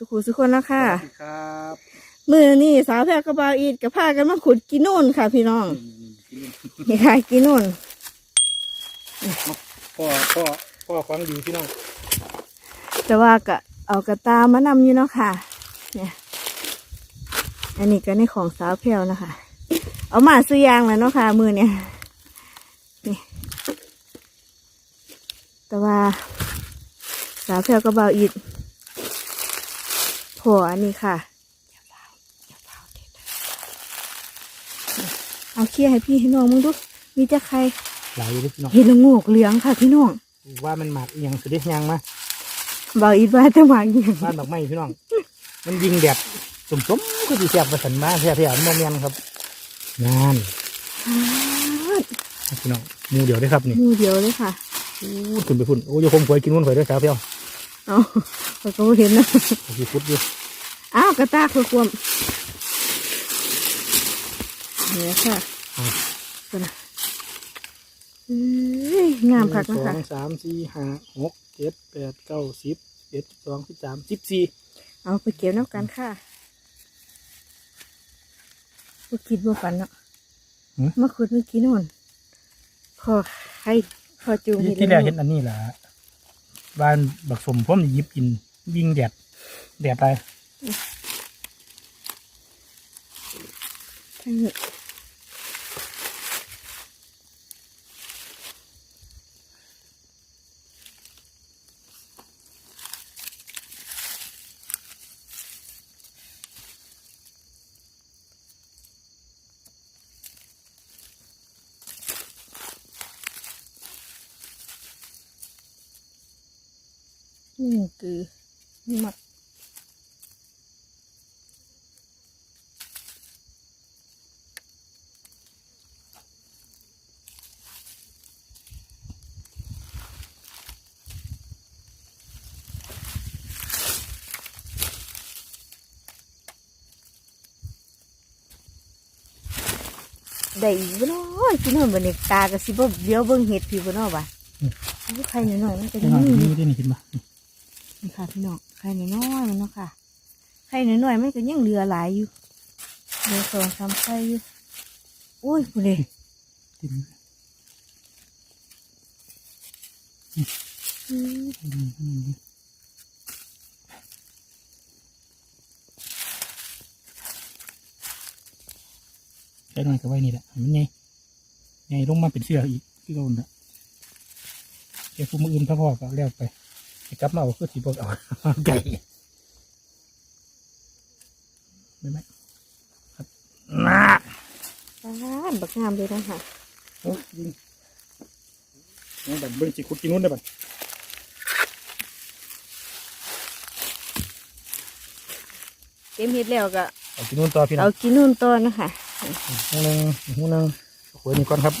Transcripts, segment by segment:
พ่อแม่พี่น้องสุขุสุขคนแล้วค่ะ สวัสดีครับมือนี่สาวแพรกระบาวอีดกับพากันมาขุดกินนู่นค่ะ พี่น้องนี่ค่ะกินนู่นพ่อพ่อพ่อของดีพี่น้องแต่ว่าก็เอากระตามานำอยู่เนาะค่ะ เนี่ย อันนี้ก็ในของสาวแพรวนะคะ เอามาซื้อยางแล้วเนาะค่ะ มือเนี่ยนี่แต่ว่าสาวแพรวกระบาวอีด พออันนี้ค่ะเอาเคี่ยให้พี่ให้น้องมึงดูมีจะใครหลายอยู่พี่น้องเห็นละโงกเหลืองค่ะพี่น้องว่ามันหมักอหย่างสุดที่ยังมาบาวอีดว่าจะมาอย่างบ้านดอกไม้พี่น้อง มันยิงแดดสมสมๆก็ดีแซ่บประสันมาแท้ๆมันบ่แม่นครับงานพี่น้องหมูเดียวได้อครับนี่มือเดียวเลยค่ะอู้ขึ้นไปพุ่นโอ้ยคมข่อยกินมันข่อยด้วยสาวเพียว เอาเราก็บ่เห็นนะโอ้ยพุดอยู่อ้าวกระตากคือความเนี่ยค่ะตัวนะเอ้ยงามคักหนึ่นะงสอคะงสามสี่ห้าหกเจ็ดแปดเก้าสิบเอ็ดสิบสองสิบสามสิบสี่เอาไปเก็บน้ำกันค่ะบ่คิดว่าฝันเนาะมาขุดเมื่อกี้นู่นพอใครพอจูงที่ที่แรกเห็นอันนี้แหละ บ้านบักสมพ่อมหยิบกิน ยิงแดดแดดไรทั้งนี้ นี่คือหมักได้อีกบ่เนาะพี่น้องบัดนี้ตากระสิบ่เดี๋ยวเบิ่งเห็ดพี่บ่เนาะบ่ะอู้ไข่น้อยๆมันก็พี่ยังน้องมีนี่ได้นี่เห็นปะนี่ ค่ะพี่น้องไข่น้อยๆมันเนาะค่ะไข่น้อยๆมันก็ยังเหลือหลายอยู่เหลือสองสามไข่อยู่โอ้ยพุ่นเด้ติมอืมใช้หน่อยก็ไว้นี่แหละมันไงไงลงมาเป็นเสื้ออีกที่เราเนี่ยเจ้าผู้มืออื่นพ่อพ่อก็แล้วไป ให้กลับมาเอาคือสีบอกเอาไก่ไม่ไหมครับน่าอ่าบักงามเลยนะคะโอ้ยยิงนี่แบบเบิ้งจีคุดกินนู้นได้ป่ะเต็มเห็ดแล้วก็เอากินนู้นต่อพี่น้อเอางกินนู่นต่อนะคะหูหนึ่งหูหนึ่งหัวนี่ก่อนครับ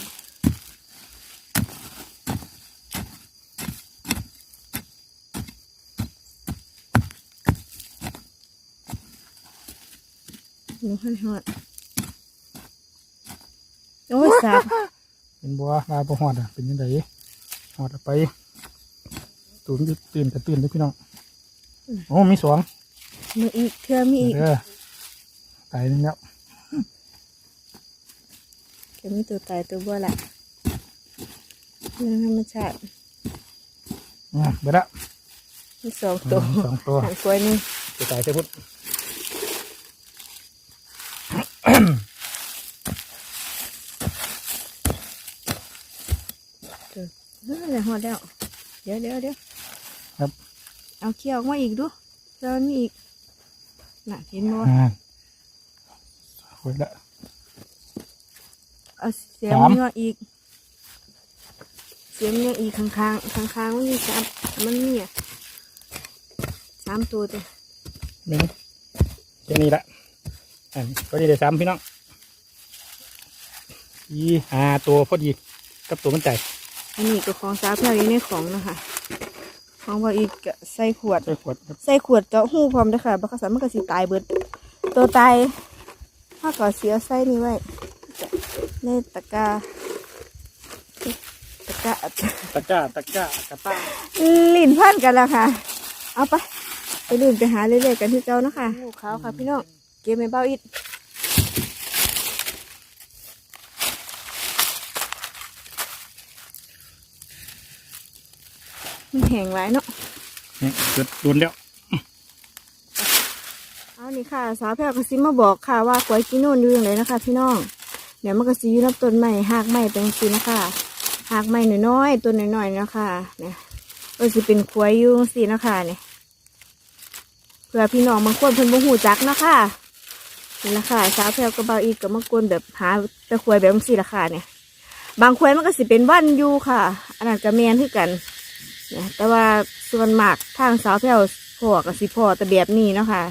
หนูหันหอดโอ้ยสาบเป็นบัวลาบัวหอดอะเป็นยังไงหอดอาไปตื่นอยู่ตื่นกับตื่นเลยพี่น้องโอ้มีสองมืออีกเทื่อมีอีกเด้อตายนึงแล้วจะมีตัวตายตัวบัวแหละเรื่องธรรมชาติอะเบิดละมีสองตัวสองตัวหางกล้วยนี่จะตายใช่พุทธ เฮ้ยเดี๋ยวห อดแล้ว เดี๋ยวเดี๋ยวเดี๋ยวครับ เอาเขี้ยวออกมาอีกดูแล้วนี่อีกน่ะเห็นบ่อ่าหมดละ เอาเสียมสาม เนื้ออีก เสียมเนื้ออีกข้างข้างข้างข้างๆมันมีสามมันมีอะสามตัวจ้ะหนึ่งแค่นี้ละอันก็ดีเลยสามพี่น้องอีห้าตัวพอดีกับตัวมันใจ อันนี้ก็ของสาวแพรวอยู่ในของนะคะของว่าอีกก็ใส่ขวด ใส่ขวดครับใส่ขวดเจาะหูพร้อมเด้อค่ะบักกะสันมันก็สิตายเบิด ตัวตายถ้าก็เสียใส่นี่ไว้ในตะกร้าตะกร้าตะกร้าตะกร้ากระต้าลิ้นพันกันแล้วค่ะ เอาไปไปลื่นไปหาเรื่อยๆกันที่เจ้าเนาะค่ะลูกเขาค่ะพี่น้อง เก็บไม่เบาอิด แห้งหลายเนาะเนี่ยเกิดโดนแล้วเอานี่ค่ะ สาวแพรวก็ซิมาบอกค่ะว่ากล้วยกินโน่นอยู่อย่างไรนะคะ พี่น้องเดี๋ยวมันก็สิอยู่นับต้นใหม่หากใหม่เป็นสินะคะหากใหม่น้อยๆต้นน้อยๆนะคะเนี่ยก็สิเป็นกล้วยอยู่สินะคะเนี่ยเพื่อพี่น้องบางคนเพิ่นบ่หูจักนะคะนี่ละค่ะสาวแพรวก็บาวอีกก็มากวนแบบหาแต่กล้วยแบบสิละค่ะเนี่ย บางกล้วยมันก็สิเป็นวันอยู่ค่ะ อันนั้นก็แมนคือกันเนี่ยแต่ว่าส่วนหมากทางสาวแพรวพ่อก็สิพอแต่แบบนี้เนาะค่ะ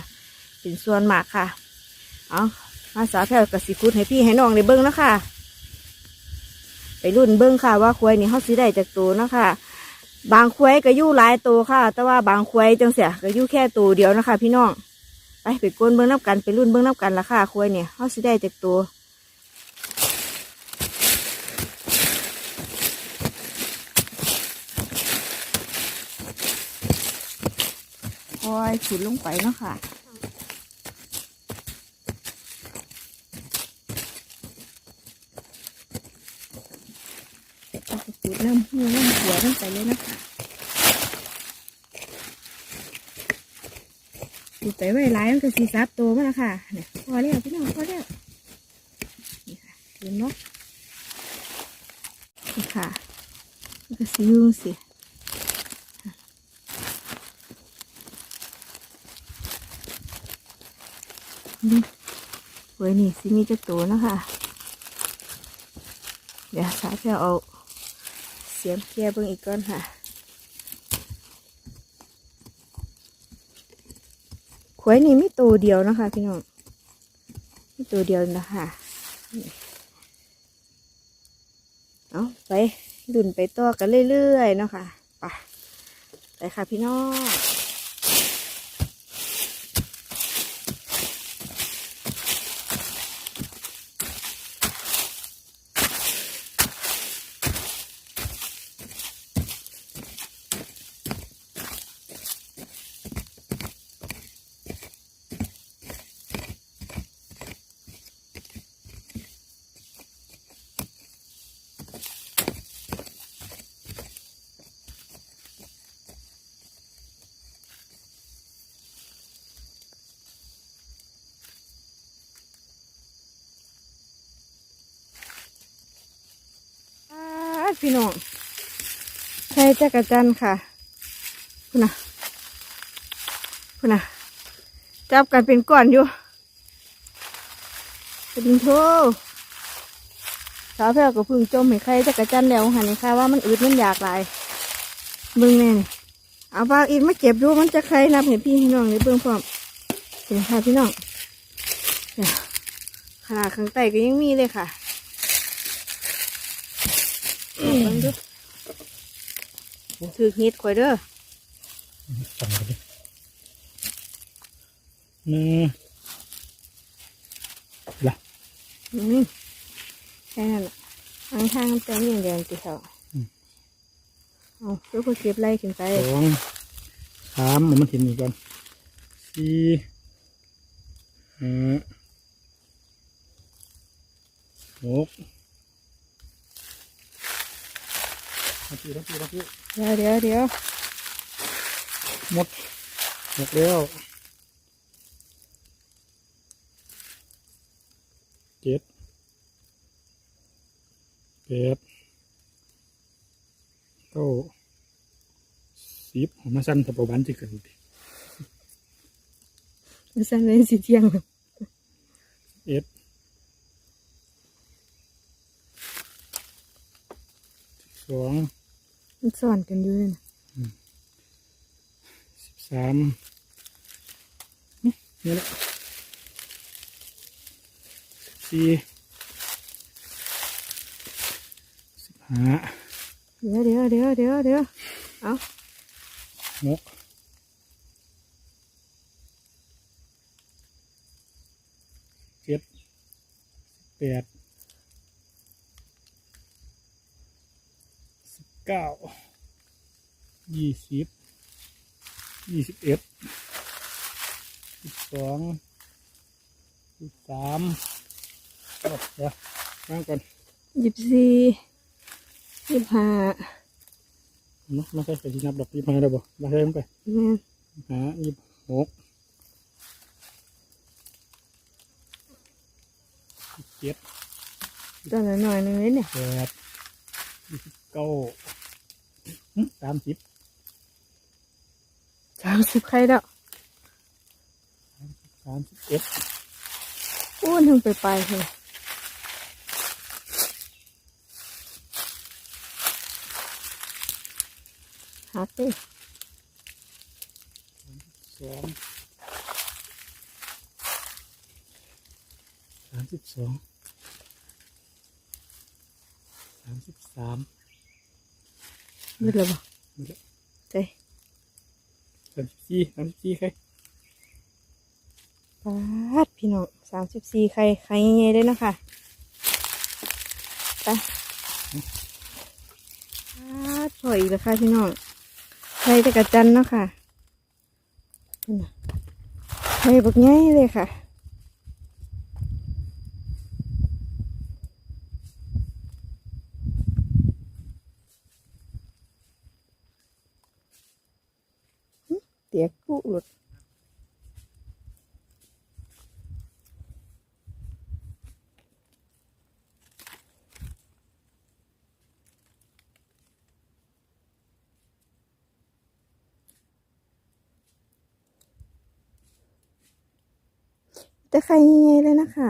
เป็นส่วนหมากค่ะ เอามาสาวแถวกับสิคุดให้พี่ให้น้องได้เบิ้งเนาะคะไปรุ่นเบิ้งค่ะ ว่าควายนี่เขาสิได้จากตัวเนาะคะบางควายก็ยู่หลายตัวค่ะ แต่ว่าบางควายจังเสียก็ยู่แค่ตัวเดียวนะคะ พี่น้องไปไปกวนเบิ้งนับกันไปรุ่นเบิ้งนับกันละค่ะควายเนี่ยเขาสิได้จากตัว ควายขุดลงไปเนาะค่ะเอาไปจุดน้ำหัวน้ำหัวน้ำไปเลยนะคะจุดไปไว้ร้ายมันก็สีซับตัวมาแล้วค่ะเนี่ยพอแล้วพี่น้องพอแล้วนี่ค่ะเห็นเนาะนี่ค่ะมันก็สียุ่งสิ ไว้นี่สิมีจะตัวนะคะเดี๋ยวสาจะเอาเสียมเคลียร์เบิ่งอีกก่อนค่ะขวยนี่ไม่ตัวเดียวนะคะพี่น้องไม่ตัวเดียวนะคะเอาไปดุนไปต่อกันเรื่อยๆเนาะค่ะไปไปค่ะพี่น้อง อ่า พี่น้องใช่จักรจันค่ะคุณนะคุณนะจับกันเป็นก้อนอยู่เป็นโทสาวแพรวก็พึ่งจมให้ใครจักรจันแล้วหันนี่ค่ะว่ามันอืดมันอยากหลายเบิ่งแน่นเอาปลาอีกมาเก็บดูมันจะใครนับให้พี่พี่น้องในเบิ่งพร้อมเห็นค่ะพี่น้องขนาดข้างใต้ก็ยังมีเลยค่ะ เบิ่ง ดูถือเฮ็ดข่อยเด้อจังเลยหนึ่งละอืมแค่นั้นแหละทางทางมันเต็มอย่างเดียวจีเขาเอาเพื่อเก็บไล่ขึ้นไปสองสามเอามันเห็นอีกก่อนสี่ห้าหก มาพี่มาพี่มาพี่เดี๋ยวเดี๋ยวเดี๋ยวหมดหมดแล้วเจ็ดแปดเก้าสิบผมมาสั้นแต่ประวันจะเกิดดิมันสั่นเลยสิเที่ยงแล้วเอ็ดสิบสอง มันซ่อนกันอยู่เลยนะสิบสามนี่นี่แหละสิบสี่สิบห้าเดี๋ยวเดี๋ยวเดี๋ยวเดี๋ยวเดี๋ยวเอาหกเจ็ดแปดสิบ เก้ายี่สิบยี่สิบเอ็ดสิบสองสิบสามโอ้เดี๋ยวนั่งก่อนยี่สิบสี่ยี่สิบห้าเนาะไม่ใช่ใส่ที่นับดอกยี่สิบห้าได้บ่มาเริ่มไปแม่นหายี่สิบหกยี่สิบเจ็ดตัวหน่อยๆหนึงเลยเนี่ยแปดยี่สิบเก้าหึ สามสิบสามสิบใครแล้วสามสิบเอ็ดอ้วนถึงไปไปเลยหักดิสองสามสิบสองสามสิบสาม มืดแล้วบ่มืดแล้วเจ้ยสามสิบสี่สามสิบสี่ใครปาดพี่น้องสามสิบสี่ใครใครใหญ่ๆเลยเนาะค่ะไปปาดพออีกแล้วค่ะพี่น้องใครจะกระจันเนาะค่ะนี่นะใครบักใหญ่เลยค่ะ เตียกปุ๊หลุดแต่ใครยังไงเลยนะคะ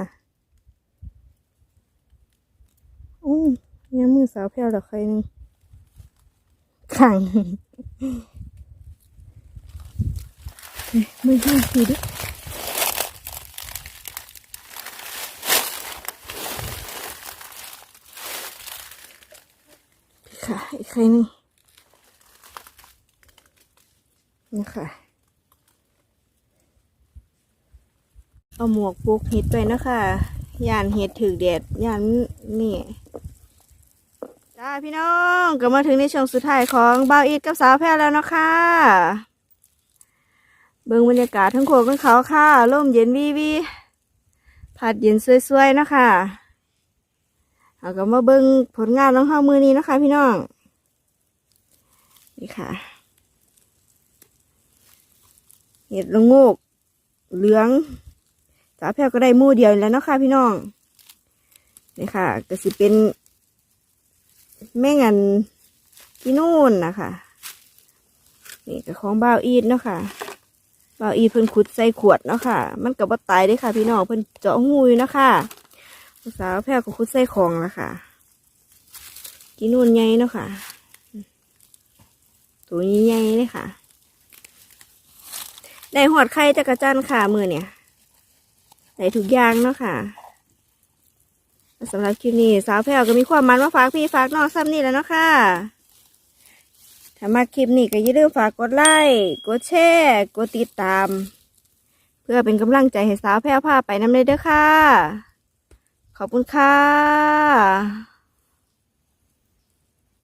อืมยังมือสาวแพรวดอกใครหนึ่งขัง มือห้าทีดิค่ะอีกใครนึ่งนะคะเอาหมวกปลูกเห็ดไปนะคะย่านเห็ดถือแดดย่านนี่จ้าพี่น้องก็มาถึงในช่วงสุดท้ายของบ่าวอีทกับสาวแพรแล้วนะคะ เบิ่งบรรยากาศทั้งโขกทั้งเขาค่ะร่มเย็นวีวีผัดเย็นสวยๆนะคะเอาก็มาเบิ่งผลงานน้องเฮามือนี้นะคะ พี่น้องนี่ค่ะเห็ดละโงกเหลืองสาแพรวก็ได้มู่เดียวแล้วนะคะพี่น้องนี่ค่ะ ก็สิเป็นแม่งันที่นู่นนะคะนี่ก็ของบ่าวอีดเนาะค่ะ บ่าอีเพิ่นขุดใส่ขวดเนาะค่ะ มันก็บ่ตายเด้ค่ะ พี่น้องเพิ่นเจาะหูอยู่นะคะสาวแพรวก็ขุดใส่ของละค่ะที่นู่นใหญ่เนาะค่ะ ตัวนี้ใหญ่เลยค่ะ ได้หอดไข่จักรจันค่ะมือเนี่ยได้ทุกอย่างเนาะค่ะสำหรับคลิปนี้สาวแพรวก็มีความมันมาฝากพี่ฝากน้องซ้ำนี่แล้วเนาะค่ะ ถ้ามาคลิปนี้ก็อย่าลืมฝากกดไลค์กดแชร์กดติดตาม เพื่อเป็นกำลังใจให้สาวแพร่ผ้าไปน้ำเลยเด้อค่ะ ขอบคุณค่ะ